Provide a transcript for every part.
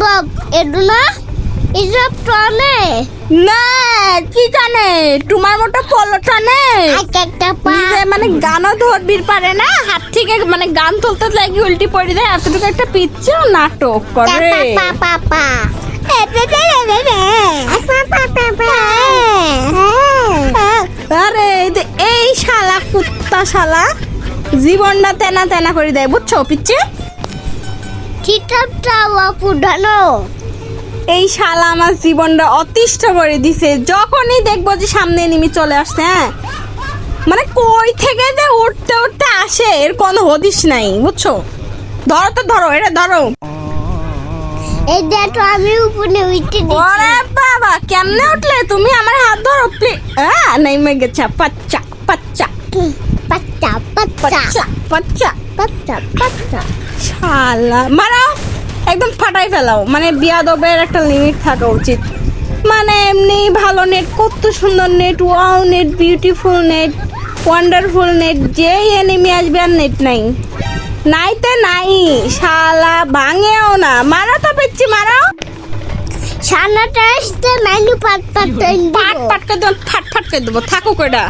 বাপ এডু না এসব টানে না কি জানে? তোমার মতো পলো টানে নিজে মানে গানও ধরবির পারে না? হাত থেকে মানে গান তুলতে লাগি উল্টি পড়ে দেয়। এতটুকু একটা পিচ্ছে নাটক করে। পা পা পা আরে এই এই শালা কুত্তা শালা। জীবনটা তেনা তেনা করে দেয় বুঝছ পিচ্ছে চিটাপটা বাপু ডানো এই শালা আমার জীবনটা অতিষ্ঠ করে দিছে। যখনই দেখব যে সামনে নিমি চলে আসছে হ্যাঁ? মানে কই থেকে যে উঠতে উঠতে আসে এর কোনো হদিস নাই বুঝছ? ধরো তো ধরো এটা ধরো। এই দেখো আমি উপরে উঠে ওরে বাবা কেমনে উঠলে তুমি? আমার হাত ধরো প্লিজ হ্যাঁ নেমে গেছে পাচ্চা পাচ্চা। পাচ্চা পাচ্চা পাচ্চা পাচ্চা পাচ্চা শালা মারাও! একদম ফাটাই ফেলাও। মানে বিয়াদবের একটা লিমিট থাকা উচিত। মানে এমনি ভালো নেট কত সুন্দর net wow net beautiful net wonderful net যেই এনিমি আসবে আর নেট নাই। নাইতে নাই। শালা ভাঙেও না। মারা তো পেচ্ছি মারাও! সানাটা আসতে মেনু পাট পাট পাট পাটকে দেবো ফাট ফাটকে দেবো। থাকো কয়টা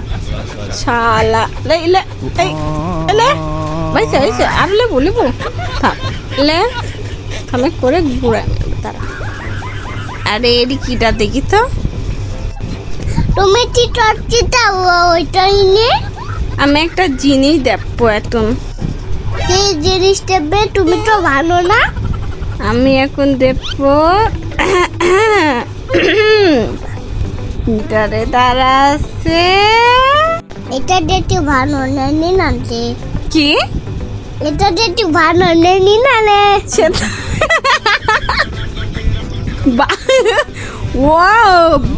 শালা লে লে এই লে বাইছে আর লেবু লেবু থাক লে আমি করে ঘুরে তারা আরে কিটা দেখি তো তুমি চিটা চিটা ওইটা নিয়ে আমি একটা জিনিস দেখব এখন সেই জিনিসটা বে তুমি তো ভালো না আমি এখন দেখব তারা আছে এটা দেখতে ভালো নি কি? এটা দেখতে ভালো নি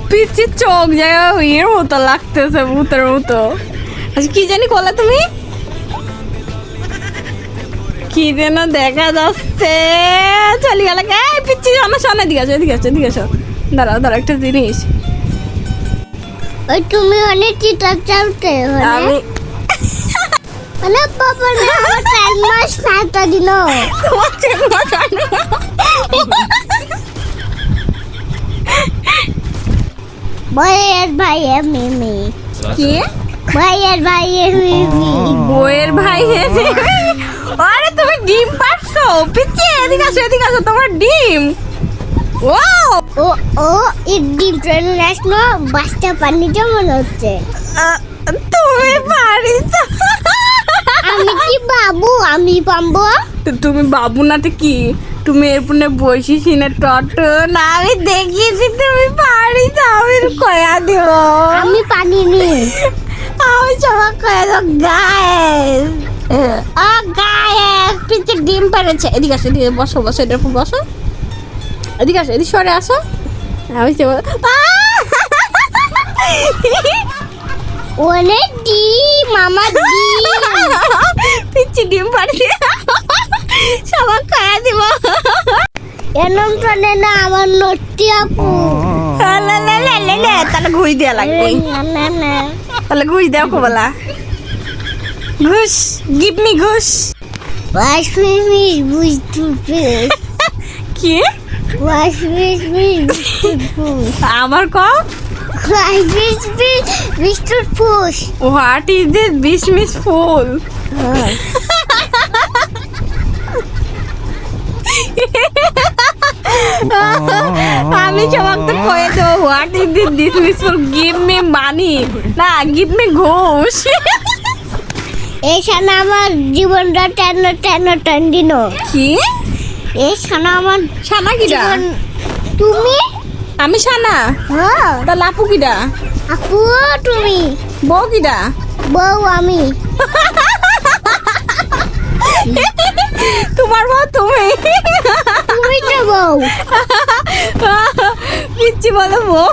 পিচি চোখ জায়গা মতো লাগতেছে ভূতের মতো। আচ্ছা কি জানি বলে তুমি? কি যেন দেখা যাচ্ছে। চলে গেল। পিচ্ছি আমার সামনে দিকে আসো এদিকে আসো এদিকে আসো। দাঁড়াও দাঁড়াও একটা জিনিস। ওই তুমি অনেক চিটা চাউতে আমি মানে বাবা না আমার চার মাস সাতটা দিন তোমার মাথানো। ভাইয়ের ভাইয়ের মিমি। কি? ভাইয়ের ভাইয়ের মিমি। বইয়ের ভাই এসে আরে তুমি ডিম পাচ্ছো পিচ্ছি এদিকে আসো এদিকে আসো তোমার ডিম। ও ও ও এক ডিম ট্রেন আসলো বাসটা পানি যেমন হচ্ছে? তুমি পারিস আমি কি বাবু? আমি পাবো তুমি বাবু নাতে কি? তুমি এরপরে বসিস না টট। না আমি দেখিয়েছি তুমি পারিস আমি কয়া দিব। আমি পানি নি। আমি সবাই কয়া দেব গায়েস আ গায়েস পিছে ডিম পেরেছে এদিকে আসো এদিকে বসো বসো এটার উপর বসো। এদিকে আসো এদিক সরে আসো। বুঝতে পারো ওরে ডিম মামা পিচ্ছি ডিম পাড়ি সবার খাওয়া দিব। এরম টনে না আমার নটি আপু। তাহলে ঘুই দেওয়া লাগবে। তাহলে ঘুই দেওয়া কবলা ঘুষ গিভ মি ঘুষ। Wash me, me, we do this. Kid? আমার ক biscuit what is this fool আমি কয়ে দেবো। What is this fool give me money না গিভ মি ঘুষ। এখানে আমার জীবনটা টেন টেন টেন দিন কি? এখানে আমার সানা কিডা? তুমি? আমি সানা হ্যাঁ। তা লাপু কিডা? আপু তুমি? বউ কিডা? বউ আমি। তোমার বউ তুমি। তুমি তো বউ। পিচ্ছি বলো বউ।